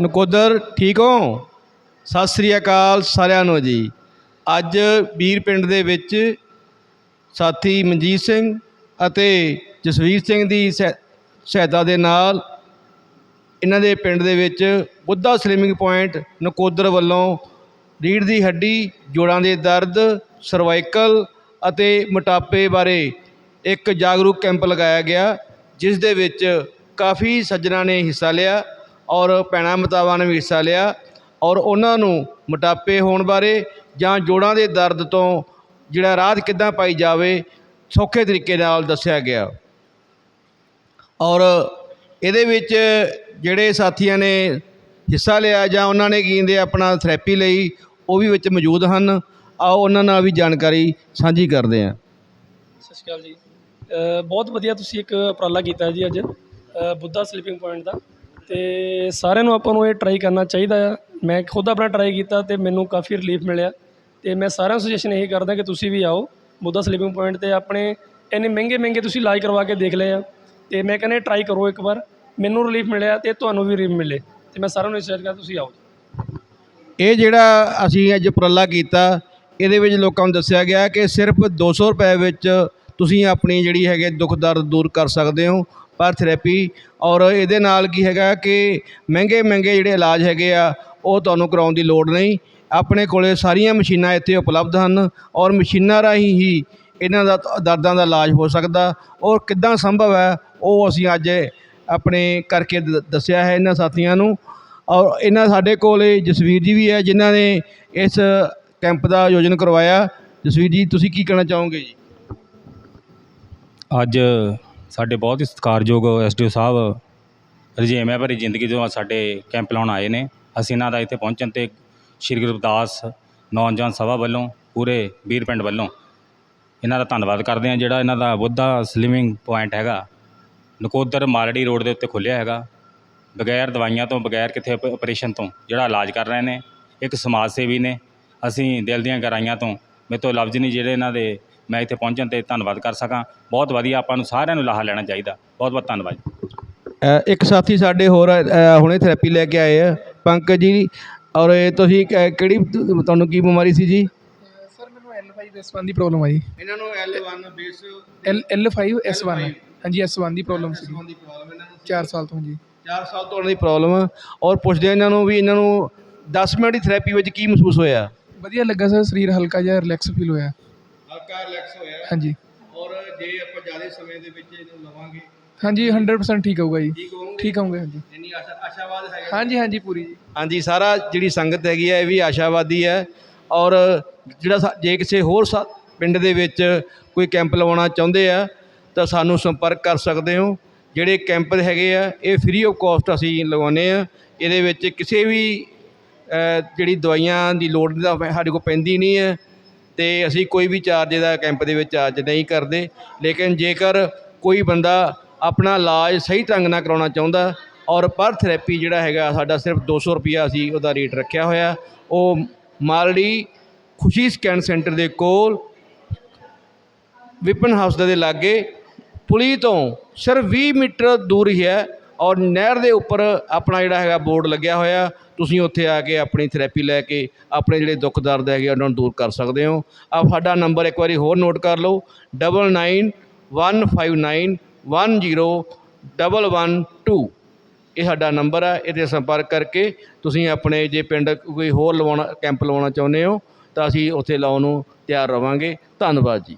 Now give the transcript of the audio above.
ਨਕੋਦਰ, ਠੀਕ ਹੋ? ਸਤਿ ਸ੍ਰੀ ਅਕਾਲ ਸਾਰਿਆਂ ਨੂੰ ਜੀ। ਅੱਜ ਵੀਰ ਪਿੰਡ ਦੇ ਵਿੱਚ ਸਾਥੀ ਮਨਜੀਤ ਸਿੰਘ ਅਤੇ ਜਸਵੀਰ ਸਿੰਘ ਦੀ ਸਹਿ- ਸਹਾਇਤਾ ਦੇ ਨਾਲ ਇਹਨਾਂ ਦੇ ਪਿੰਡ ਦੇ ਵਿੱਚ ਬੁੱਧਾ ਸਲਿਮਿੰਗ ਪੁਆਇੰਟ ਨਕੋਦਰ ਵੱਲੋਂ ਰੀੜ ਦੀ ਹੱਡੀ, ਜੋੜਾਂ ਦੇ ਦਰਦ ਸਰਵਾਈਕਲ ਅਤੇ ਮੋਟਾਪੇ ਬਾਰੇ ਇੱਕ ਜਾਗਰੂਕ ਕੈਂਪ ਲਗਾਇਆ ਗਿਆ, ਜਿਸ ਦੇ ਵਿੱਚ ਕਾਫੀ ਸੱਜਣਾ ਨੇ ਹਿੱਸਾ ਲਿਆ। ਔਰ ਭੈਣਾਂ ਮਤਾਵਾਂ ਨੇ ਵੀ ਹਿੱਸਾ ਲਿਆ ਔਰ ਉਹਨਾਂ ਨੂੰ ਮੋਟਾਪੇ ਹੋਣ ਬਾਰੇ ਜਾਂ ਜੋੜਾਂ ਦੇ ਦਰਦ ਤੋਂ ਜਿਹੜਾ ਰਾਹਤ ਕਿੱਦਾਂ ਪਾਈ ਜਾਵੇ, ਸੌਖੇ ਤਰੀਕੇ ਨਾਲ ਦੱਸਿਆ ਗਿਆ। ਔਰ ਇਹਦੇ ਵਿੱਚ ਜਿਹੜੇ ਸਾਥੀਆਂ ਨੇ ਹਿੱਸਾ ਲਿਆ ਜਾਂ ਉਹਨਾਂ ਨੇ ਕੀ ਆਪਣਾ ਥੈਰੇਪੀ ਲਈ, ਉਹ ਵੀ ਵਿੱਚ ਮੌਜੂਦ ਹਨ। ਆਓ ਉਹਨਾਂ ਨਾਲ ਵੀ ਜਾਣਕਾਰੀ ਸਾਂਝੀ ਕਰਦੇ ਹਾਂ। ਸਤਿ ਸ਼੍ਰੀ ਅਕਾਲ ਜੀ। ਬਹੁਤ ਵਧੀਆ ਤੁਸੀਂ ਇੱਕ ਉਪਰਾਲਾ ਕੀਤਾ ਜੀ ਅੱਜ। ਬੁੱਧਾ ਸਲੀਪਿੰਗ ਪੁਆਇੰਟ ਦਾ। ਅਤੇ ਸਾਰਿਆਂ ਨੂੰ ਆਪਾਂ ਨੂੰ ਇਹ ਟਰਾਈ ਕਰਨਾ ਚਾਹੀਦਾ ਆ। ਮੈਂ ਖੁਦ ਆਪਣਾ ਟਰਾਈ ਕੀਤਾ ਅਤੇ ਮੈਨੂੰ ਕਾਫੀ ਰਿਲੀਫ ਮਿਲਿਆ। ਅਤੇ ਮੈਂ ਸਾਰਿਆਂ ਨੂੰ ਸੁਜੈਸ਼ਨ ਇਹੀ ਕਰਦਾ ਕਿ ਤੁਸੀਂ ਵੀ ਆਓ ਬੁੱਧਾ ਸਲੀਪਿੰਗ ਪੁਆਇੰਟ ਤੇ। ਆਪਣੇ ਇੰਨੇ ਮਹਿੰਗੇ ਮਹਿੰਗੇ ਤੁਸੀਂ ਇਲਾਜ ਕਰਵਾ ਕੇ ਦੇਖ ਲਏ ਆ। ਅਤੇ ਮੈਂ ਕਹਿੰਦਾ ਟਰਾਈ ਕਰੋ ਇੱਕ ਵਾਰ। ਮੈਨੂੰ ਰਿਲੀਫ ਮਿਲਿਆ ਅਤੇ ਤੁਹਾਨੂੰ ਵੀ ਰਿਲੀਫ ਮਿਲੇ। ਅਤੇ ਮੈਂ ਸਾਰਿਆਂ ਨੂੰ ਸੁਜੈਸਟ ਕਰਦਾ ਤੁਸੀਂ ਆਓ। ਇਹ ਜਿਹੜਾ ਅਸੀਂ ਅੱਜ ਉਪਰਾਲਾ ਕੀਤਾ, ਇਹਦੇ ਵਿੱਚ ਲੋਕਾਂ ਨੂੰ ਦੱਸਿਆ ਗਿਆ ਕਿ ਸਿਰਫ 200 ਰੁਪਏ ਵਿੱਚ ਤੁਸੀਂ ਆਪਣੀ ਜਿਹੜੀ ਹੈਗੇ ਦੁੱਖ ਦਰਦ ਦੂਰ ਕਰ ਸਕਦੇ ਹੋ ਪਰ ਥੈਰੇਪੀ ਔਰ ਇਹਦੇ ਨਾਲ ਕੀ ਹੈਗਾ ਕਿ ਮਹਿੰਗੇ ਮਹਿੰਗੇ ਜਿਹੜੇ ਇਲਾਜ ਹੈਗੇ ਆ, ਉਹ ਤੁਹਾਨੂੰ ਕਰਵਾਉਣ ਦੀ ਲੋੜ ਨਹੀਂ। ਆਪਣੇ ਕੋਲ ਸਾਰੀਆਂ ਮਸ਼ੀਨਾਂ ਇੱਥੇ ਉਪਲਬਧ ਹਨ ਔਰ ਮਸ਼ੀਨਾਂ ਰਾਹੀਂ ਹੀ ਇਹਨਾਂ ਦਾ ਦਰਦਾਂ ਦਾ ਇਲਾਜ ਹੋ ਸਕਦਾ ਔਰ ਕਿੱਦਾਂ ਸੰਭਵ ਹੈ, ਉਹ ਅਸੀਂ ਅੱਜ ਆਪਣੇ ਕਰਕੇ ਦ- ਦੱਸਿਆ ਹੈ ਇਹਨਾਂ ਸਾਥੀਆਂ ਨੂੰ। ਔਰ ਇਹਨਾਂ ਸਾਡੇ ਕੋਲ ਜਸਵੀਰ ਜੀ ਵੀ ਹੈ, ਜਿਨ੍ਹਾਂ ਨੇ ਇਸ ਕੈਂਪ ਦਾ ਆਯੋਜਨ ਕਰਵਾਇਆ। ਜਸਵੀਰ ਜੀ, ਤੁਸੀਂ ਕੀ ਕਹਿਣਾ ਚਾਹੋਗੇ ਜੀ? ਅੱਜ ਸਾਡੇ ਬਹੁਤ ਹੀ ਸਤਿਕਾਰਯੋਗ ਐਸਡੀਓ ਸਾਹਿਬ ਰਜੇਮ ਹੈ ਭਰੀ ਜ਼ਿੰਦਗੀ ਤੋਂ ਸਾਡੇ ਕੈਂਪ ਲਾਉਣ ਆਏ ਨੇ। ਅਸੀਂ ਇਹਨਾਂ ਦਾ ਇੱਥੇ ਪਹੁੰਚਣ ਤੇ ਸ਼੍ਰੀ ਗੁਰਦਾਸ ਨੌਜਵਾਨ ਸਭਾ ਵੱਲੋਂ, ਪੂਰੇ ਵੀਰ ਪਿੰਡ ਵੱਲੋਂ ਇਹਨਾਂ ਦਾ ਧੰਨਵਾਦ ਕਰਦੇ ਹਾਂ। ਜਿਹੜਾ ਇਹਨਾਂ ਦਾ ਬੁੱਧਾ ਸਲਿਮਿੰਗ ਪੁਆਇੰਟ ਹੈਗਾ, ਨਕੋਦਰ ਮਾਲੜੀ ਰੋਡ ਦੇ ਉੱਤੇ ਖੁੱਲ੍ਹਿਆ ਹੈਗਾ। ਬਗੈਰ ਦਵਾਈਆਂ ਤੋਂ, ਬਗੈਰ ਕਿਤੇ ਆਪਰੇਸ਼ਨ ਆਪਰੇਸ਼ਨ ਤੋਂ ਜਿਹੜਾ ਇਲਾਜ ਕਰ ਰਹੇ ਨੇ। ਇੱਕ ਸਮਾਜ ਸੇਵੀ ਨੇ। ਅਸੀਂ ਦਿਲ ਦੀਆਂ ਗਹਿਰਾਈਆਂ ਤੋਂ, ਮੇਰੇ ਤੋਂ ਲਫ਼ਜ਼ ਨਹੀਂ ਜਿਹੜੇ ਇਹਨਾਂ ਦੇ ਮੈਂ ਇੱਥੇ ਪਹੁੰਚਣ ਤੇ ਧੰਨਵਾਦ ਕਰ ਸਕਾਂ। ਬਹੁਤ ਵਧੀਆ ਆਪਾਂ ਨੂੰ ਸਾਰਿਆਂ ਨੂੰ ਲਾਹਾ ਲੈਣਾ ਚਾਹੀਦਾ। ਬਹੁਤ ਬਹੁਤ ਧੰਨਵਾਦ ਅ, ਇੱਕ ਸਾਥੀ ਸਾਡੇ ਹੋਰ ਅ, ਹੁਣੇ ਥੈਰੇਪੀ ਲੈ ਕੇ ਆਏ ਆ। ਪੰਕਜ ਜੀ ਔਰ ਇਹ ਤੁਸੀਂ ਕ- ਕਿਹੜੀ ਤੁ- ਤੁਹਾਨੂੰ ਕੀ ਬਿਮਾਰੀ ਸੀ ਜੀ? ਸਰ ਮੈਨੂੰ L5S1 ਦੀ ਪ੍ਰੋਬਲਮ ਆਈ। ਇਹਨਾਂ ਨੂੰ L1 ਬੇਸ L L5S1 ਹਾਂਜੀ S1 ਦੀ ਪ੍ਰੋਬਲਮ ਸੀ। ਦੀ ਪ੍ਰੋਬਲਮ ਇਹਨਾਂ ਨੂੰ 4 ਸਾਲ ਤੋਂ ਜੀ। 4 ਸਾਲ ਤੋਂ ਉਹਨਾਂ ਦੀ ਪ੍ਰੋਬਲਮ ਆ। ਔਰ ਪੁੱਛਦੇ ਆ ਇਹਨਾਂ ਨੂੰ ਵੀ ਇਹਨਾਂ ਨੂੰ 10 ਮਿੰਟ ਦੀ ਥੈਰੇਪੀ ਵਿੱਚ ਕੀ ਮਹਿਸੂਸ ਹੋਇਆ? ਵਧੀਆ ਲੱਗਾ ਸਰ ਸਰੀਰ ਹਲਕਾ ਜਿਹਾ ਰਿਲੈਕਸ ਫੀਲ ਹੋਇਆ। ਹਲਕਾ ਰਿਲੈਕਸ ਹੋਇਆ ਹਾਂਜੀ। ਔਰ ਜੇ ਆਪਾਂ ਜ਼ਿਆਦਾ ਸਮੇਂ ਦੇ ਵਿੱਚ ਇਹਨੂੰ ਲਵਾਂਗੇ ਹਾਂਜੀ 100% ਠੀਕ ਹੋਊਗਾ ਜੀ। ਠੀਕ ਹੋਊਗੇ? ਠੀਕ ਹੋਊਗਾ ਹਾਂਜੀ। ਇੰਨੀ ਆਸ਼ਾ ਆਸ਼ਾਵਾਦ ਹੈਗਾ ਹਾਂਜੀ ਹਾਂਜੀ ਪੂਰੀ ਜੀ। ਹਾਂਜੀ ਸਾਰਾ ਜਿਹੜੀ ਸੰਗਤ ਹੈਗੀ ਹੈ ਇਹ ਵੀ ਆਸ਼ਾਵਾਦੀ ਹੈ। ਔਰ ਜਿਹੜਾ ਸਾ- ਜੇ ਕਿਸੇ ਹੋਰ ਸਾ- ਪਿੰਡ ਦੇ ਵਿੱਚ ਕੋਈ ਕੈਂਪ ਲਵਾਉਣਾ ਚਾਹੁੰਦੇ ਆ ਤਾਂ ਸਾਨੂੰ ਸੰਪਰਕ ਕਰ ਸਕਦੇ ਹੋ। ਜਿਹੜੇ ਕੈਂਪ ਹੈਗੇ ਆ ਇਹ ਫ੍ਰੀ ਆਫ ਕਾਸਟ ਅਸੀਂ ਲਗਾਉਂਦੇ ਆ। ਇਹਦੇ ਵਿੱਚ ਕਿਸੇ ਵੀ ਅ, ਜਿਹੜੀ ਦਵਾਈਆਂ ਦੀ ਲੋੜ ਦਾ ਸਾਡੇ ਕੋਲ ਪੈਂਦੀ ਨਹੀਂ ਹੈ। ਅਤੇ ਅਸੀਂ ਕੋਈ ਵੀ ਚਾਰਜ ਇਹਦਾ ਕੈਂਪ ਦੇ ਵਿੱਚ ਚਾਰਜ ਨਹੀਂ ਕਰਦੇ। ਲੇਕਿਨ ਜੇਕਰ ਕੋਈ ਬੰਦਾ ਆਪਣਾ ਇਲਾਜ ਸਹੀ ਢੰਗ ਨਾਲ ਕਰਵਾਉਣਾ ਚਾਹੁੰਦਾ ਔਰ ਪਰ ਥੈਰੇਪੀ ਜਿਹੜਾ ਹੈਗਾ ਸਾਡਾ ਸਿਰਫ ਦੋ ਸੌ ਰੁਪਈਆ ਅਸੀਂ ਉਹਦਾ ਰੇਟ ਰੱਖਿਆ ਹੋਇਆ, ਉਹ ਮਾਲੜੀ ਖੁਸ਼ੀ ਸਕੈਨ ਸੈਂਟਰ ਦੇ ਕੋਲ ਵਿਪਨ ਹਾਊਸ ਦੇ ਲਾਗੇ ਪੁਲੀ ਤੋਂ ਸਿਰਫ 20 ਮੀਟਰ ਦੂਰ ਹੀ ਹੈ। ਔਰ ਨਹਿਰ ਦੇ ਉੱਪਰ ਆਪਣਾ ਜਿਹੜਾ ਹੈਗਾ ਬੋਰਡ ਲੱਗਿਆ ਹੋਇਆ, ਤੁਸੀਂ ਉੱਥੇ ਆ ਕੇ ਆਪਣੀ ਥੈਰੇਪੀ ਲੈ ਕੇ ਆਪਣੇ ਜਿਹੜੇ ਦੁੱਖ ਦਰਦ ਹੈਗੇ ਉਹਨਾਂ ਨੂੰ ਦੂਰ ਕਰ ਸਕਦੇ ਹੋ। ਆ ਸਾਡਾ ਨੰਬਰ ਇੱਕ ਵਾਰੀ ਹੋਰ ਨੋਟ ਕਰ ਲਓ double nine one five nine one zero double one two ਇਹ ਸਾਡਾ ਨੰਬਰ ਹੈ ਇਹਦੇ ਸੰਪਰਕ ਕਰਕੇ ਤੁਸੀਂ ਆਪਣੇ ਜੇ ਪਿੰਡ ਕੋਈ ਹੋਰ ਲਵਾਉਣਾ, ਕੈਂਪ ਲਵਾਉਣਾ ਚਾਹੁੰਦੇ ਹੋ, ਤਾਂ ਅਸੀਂ ਉੱਥੇ ਲਾਉਣ ਨੂੰ ਤਿਆਰ ਰਵਾਂਗੇ। ਧੰਨਵਾਦ ਜੀ।